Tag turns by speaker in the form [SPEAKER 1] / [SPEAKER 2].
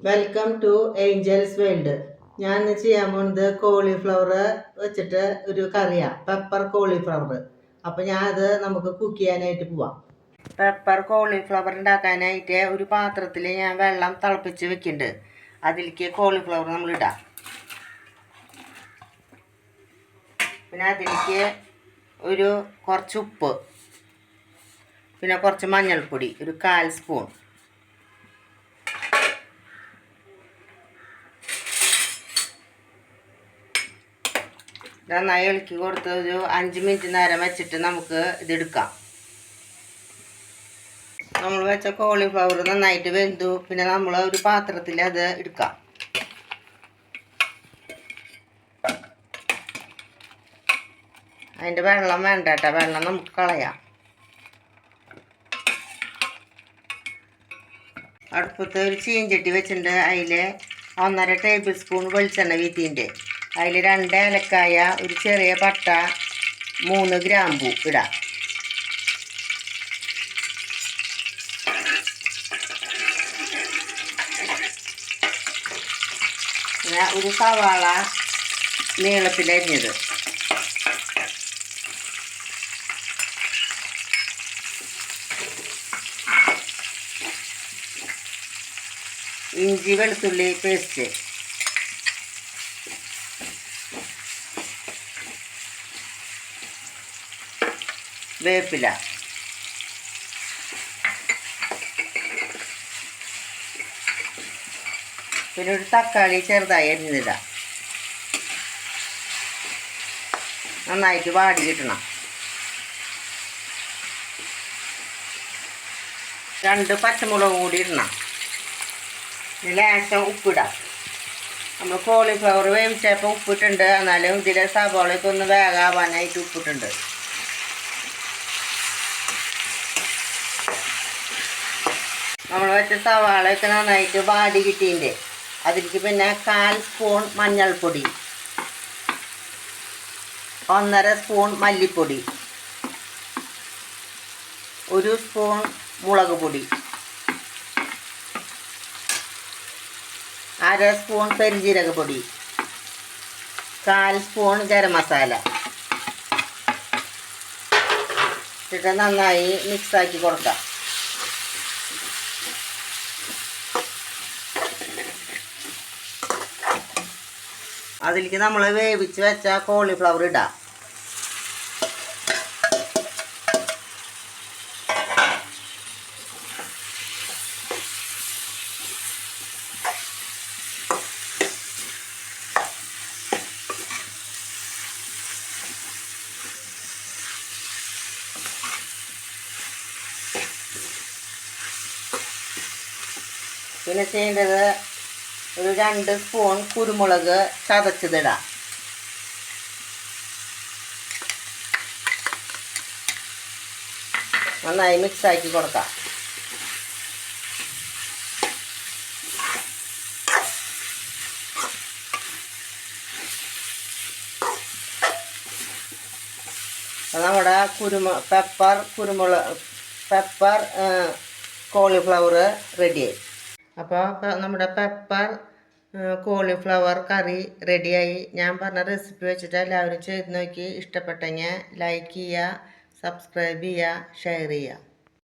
[SPEAKER 1] Welcome to Angeles world ഞാൻ ഇന്ന് ചെയ്യാൻ പോകുന്നത് കോളിഫ്ലവർ വെച്ചിട്ട് ഒരു കറിയാണ് പെപ്പർ കോളിഫ്ലവർ അപ്പോൾ ഞാൻ അത് നമുക്ക് കുക്ക് ചെയ്യാനായിട്ട് പോവാം. പെപ്പർ കോളിഫ്ലവർ ഉണ്ടാക്കാനായിട്ട് ഒരു പാത്രത്തിൽ ഞാൻ വെള്ളം തിളപ്പിച്ച് വെക്കുന്നുണ്ട് അതിലേക്ക് കോളിഫ്ലവർ നമ്മൾ ഇടാം. പിന്നെ അതിലേക്ക് ഒരു കുറച്ച് ഉപ്പ്. പിന്നെ കുറച്ച് മഞ്ഞൾപ്പൊടി. ഒരു കാൽ സ്പൂൺ. നന്നായി ഇളക്കി കൊടുത്ത് ഒരു അഞ്ച് മിനിറ്റ് നേരം വെച്ചിട്ട് നമുക്ക് ഇതെടുക്കാം. നമ്മൾ വെച്ച കോളിഫ്ലവർ നന്നായിട്ട് വെന്തു. പിന്നെ നമ്മൾ ഒരു പാത്രത്തിൽ അത് എടുക്കാം. അതിന്റെ വെള്ളം വേണ്ട കേട്ടോ വെള്ളം നമുക്ക് കളയാം. അടുപ്പത്ത് ഒരു ചീഞ്ചട്ടി വെച്ചിട്ടുണ്ട്. അതിൽ ഒന്നര ടേബിൾ സ്പൂൺ വെളിച്ചെണ്ണ വീത്തിന്റെ അതിൽ രണ്ട് ഏലക്കായ ഒരു ചെറിയ പട്ട മൂന്ന് ഗ്രാമ്പു ഇടാം. ഒരു സവാള നീളത്തിലരിഞ്ഞത് ഇഞ്ചി വെളുത്തുള്ളി പേസ്റ്റ്. വേപ്പില. പിന്നെ ഒരു തക്കാളി ചെറുതായി അരിഞ്ഞിടാം നന്നായിട്ട് വാടി കിട്ടണം. രണ്ട് പച്ചമുളക് കൂടി ഇടണം. ലേശം ഉപ്പിടാം. നമ്മൾ കോളിഫ്ലവർ വേവിച്ചപ്പോൾ ഉപ്പിട്ടുണ്ട്. എന്നാലും ഇതിലെ സവാളയ്ക്ക് ഒന്ന് വേഗാവാനായിട്ട് ഉപ്പിട്ടുണ്ട്. നമ്മൾ വെച്ച സവാളയൊക്കെ നന്നായിട്ട് വാടി കിട്ടിയിട്ടുണ്ട് അതിലേക്ക് പിന്നെ കാൽ സ്പൂൺ മഞ്ഞൾപ്പൊടി ഒന്നര സ്പൂൺ മല്ലിപ്പൊടി ഒരു സ്പൂൺ മുളക് പൊടി അര സ്പൂൺ പെരുജീരക പൊടി കാൽ സ്പൂൺ ഗരം മസാല. ഇട്ടിട്ട് നന്നായി മിക്സാക്കി കൊടുക്കാം. അതിലേക്ക് നമ്മൾ വേവിച്ച് വെച്ച കോളിഫ്ലവർ ഇടാം. പിന്നെ ചെയ്യേണ്ടത് ഒരു രണ്ട് സ്പൂൺ കുരുമുളക് ചതച്ചതിടാം. നന്നായി മിക്സാക്കി കൊടുക്കാം. നമ്മുടെ കുരുമു പെപ്പർ കുരുമുളക് പെപ്പർ കോളിഫ്ലവർ റെഡിയായി അപ്പോൾ നമ്മുടെ പെപ്പർ കോളിഫ്ലവർ കറി റെഡിയായി ഞാൻ പറഞ്ഞ റെസിപ്പി വെച്ചിട്ട് എല്ലാവരും ചെയ്ത് നോക്കി. ഇഷ്ടപ്പെട്ടെങ്കിൽ ലൈക്ക് ചെയ്യുക സബ്സ്ക്രൈബ് ചെയ്യുക ഷെയർ ചെയ്യുക.